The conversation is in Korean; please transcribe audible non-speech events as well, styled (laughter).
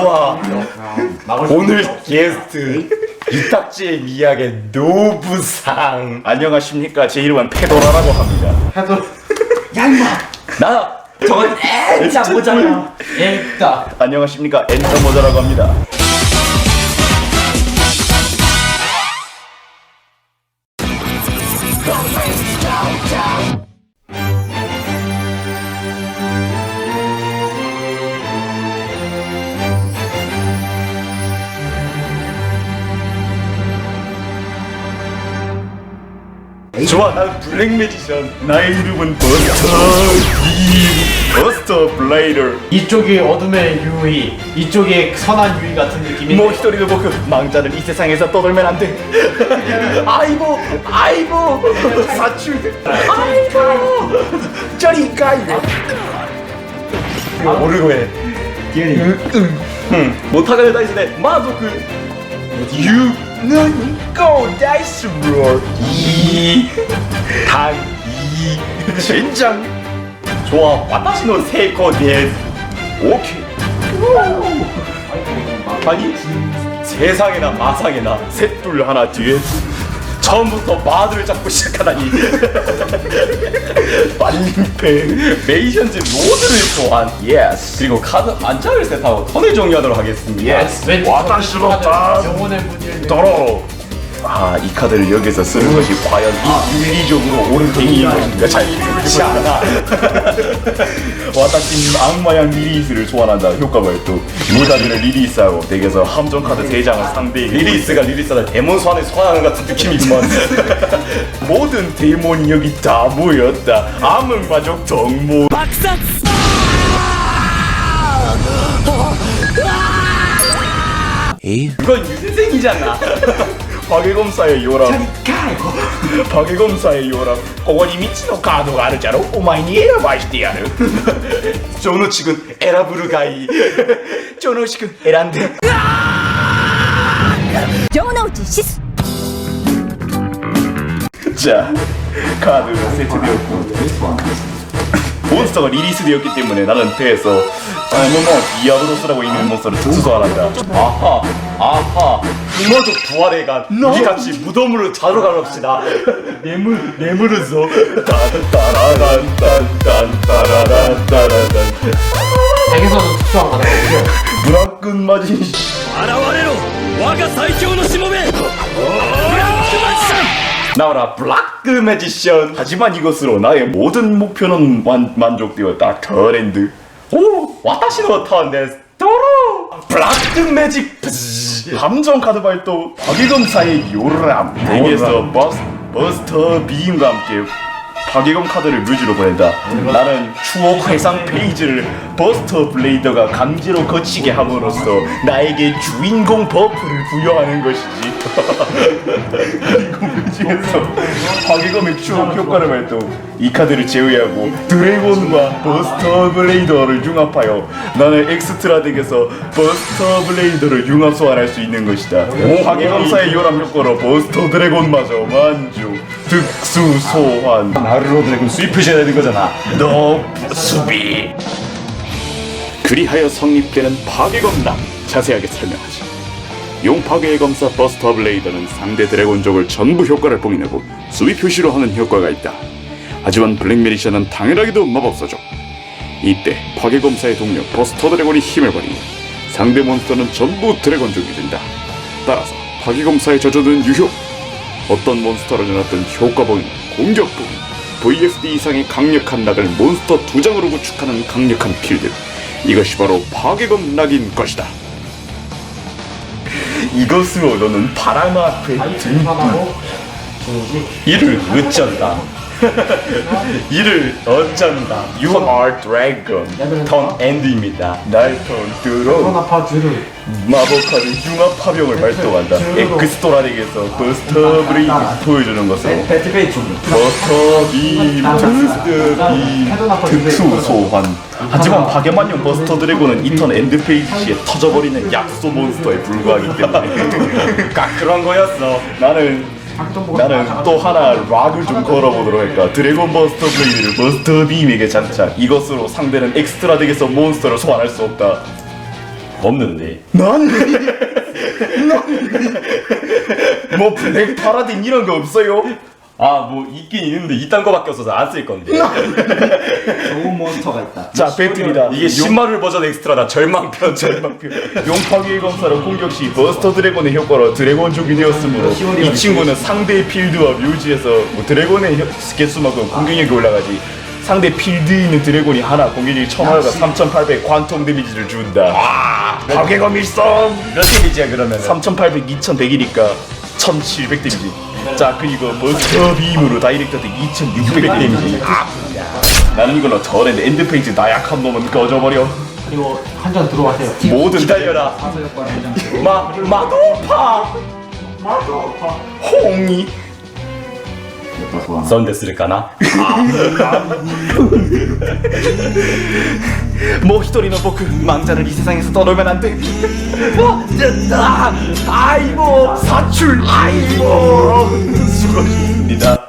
좋아. 오늘 게스트 유탁지의 미학의 노부상. 안녕하십니까. 제 이름은 페도라라고 합니다. (laughs) 야 임마 나 저건 애자 모자야 애다 안녕하십니까. 엔터 모자라고 합니다. 좋아, 나는 블랙 매지션. 나의 이름은 버스터 비 버스터 블레이더. 이쪽이 어둠의 유이 이쪽이 선한 유이 같은 느낌이 뭐 히토리도 보그 망자는 이 세상에서 떠돌면 안 돼. (laughs) 아이고, 아이고, 사출. 아이고, 저리 가요. 모르고 해. 응, 응, 응. 못하게 다 있으네. 마도 그 유는 고 다이스 롤 이단이. 젠장. 좋아 와타시노 세코 데스. 오케이. 아니 세상에나 마상에나 셋둘 하나 뒤에 처음부터 마들을 잡고 시작하다니. (laughs) 빨림패 메이션즈 로드를 소환. 예스 그리고 카드 한 장을 세트하고 턴을 정리하도록 하겠습니다. 예스 와타시노다. 영혼의 문을 떨어 아, 이 카드를 여기서 쓰는 것이 과연 이 윤리적으로 옳은 행위인 것인가 잘 그렇지 않아. (laughs) 와타시는 악마양 리리스를 소환한다. 효과 발동. 무다비를 리리스하고 덱에서 함정 카드 3장을 상대 리리스가 리리스하다 데몬 소환을 소환하는 같은 느낌이구만. (laughs) 모든 데몬이 여기 다 모였다. 암흑마족 정모. 이건 유대생이잖아. (laughs) 박애검사의 요람. 박애검사의 요람. ここに3つのカードがあるじゃろお前に選ばしてやる。ジョノチ君選ぶるがいい。ジョノチ君選んで。城之内シス 자, 카드가 세트되었고 몬스터가 리리스되었기 때문에 나는 대에서 아니면 뭐 디아브로스라고 있는 몬스터를 특수 소환한다 아하 아하 이모족 부활해가 우리 같이 무덤으로 자러 가봅시다 (laughs) 뇌물 뇌물에서 딴따라란딴딴따라란따라란 덱에서는 특수한 가능하요 브라큰 마진 現れろ我が最強のしもべブラックマジシャン 나와라 블라크 매지션 하지만 이것으로 나의 모든 목표는 만, 만족되었다 터랜드 오 와타시노 턴데스 도로! 블라크 매직! 푸즈. 함정 카드 발동! 박예검사의 요람! 덱에서 버스, 버스터 비임과 함께 박예검 카드를 뮤즈로 보낸다. 나는 추억 회상 페이지를 버스터 블레이더가 강제로 거치게 함으로써 나에게 주인공 버프를 부여하는 것이지. (laughs) 그리고 뮤즈에서 박예검의 추억 효과를 발동 이 카드를 제외하고 드래곤과 버스터 블레이더를 융합하여 나는 엑스트라 덱에서 버스터 블레이더를 융합 소환할 수 있는 것이다. 박예검사의 요람 효과로 버스터 드래곤마저 만족 특수 소환. 나르로 드래곤 스위프셔야 되는 거잖아. 너 수비. 그리하여 성립되는 파괴검남 자세하게 설명하지. 용파괴의 검사 버스터 블레이더는 상대 드래곤족을 전부 효과를 봉인하고 수비 표시로 하는 효과가 있다. 하지만 블랙메리션은 당연하게도 마법사죠. 이때 파괴검사의 동료 버스터 드래곤이 힘을 발휘해 상대 몬스터는 전부 드래곤족이 된다. 따라서 파괴검사의 저주는 유효. 어떤 몬스터를 내놨던 효과 봉인, 공격 봉인, VSD 이상의 강력한 낙을 몬스터 두 장으로 구축하는 강력한 필드. 이것이 바로 파괴검 낙인 것이다. 이것으로 너는 바람 앞에 중지 이를 어쩐다. (laughs) 이를 어쩐다. You are dragon. 턴 엔드입니다. 날턴 들어. 하나파 드루 마법카드 융합 파병을 발동한다. 엑스토라덱에서 버스터 브레이크 보여주는 것으로 배트페이 중 버스터 빔, 트루스트 빔, 특수 소환. 하지만 박여만용 버스터 드래곤은 이턴 엔드 페이지에 터져버리는 약소 몬스터에 불과하기 때문에 (laughs) 까끌한 거였어. 나는 나는 또 하나 락을 좀 걸어보도록 할까. 드래곤 버스터 블레이드를 버스터 빔에게 장착. 이것으로 상대는 엑스트라 덱에서 몬스터를 소환할 수 없다. 없는데 난? (laughs) 뭐 블랙 파라딘 이런 거 없어요? 아 뭐 있긴 있는데 이딴 거밖에 없어서 안 쓸 건데. 좋은 몬스터가 있다. 자 배틀이다. 이게 10마를 버전 엑스트라다. 절망편 절망편. 용파괴의 검사로 공격 시 버스터 드래곤의 효과로 드래곤 족이 되었으므로 이 친구는 상대의 필드와 묘지에서 뭐 드래곤의 혀- 개수만큼 공격력이 올라가지 상대 필드에 있는 드래곤이 하나 공격력이 1000화가 3800 관통 데미지를 준다. 파괴검 일성! 몇 데미지야 그러면 3800 2100이니까 1700 데미지 자 그리고 버스터 빔으로 다이렉트 대2600 데미지 나는 이걸로 저랜드 엔드페이지 나약한 놈은 꺼져버려. 그리고 한장 들어가세요. 뭐든 달려라. 사서 효과 한장 마 마도파! 마도파. 홍이 썬데스를까나 뭐 히토리노 보크 망자를 이 세상에서 떠나면 안돼 뭐 됐다 아이고 사출 아이고 수고하셨습니다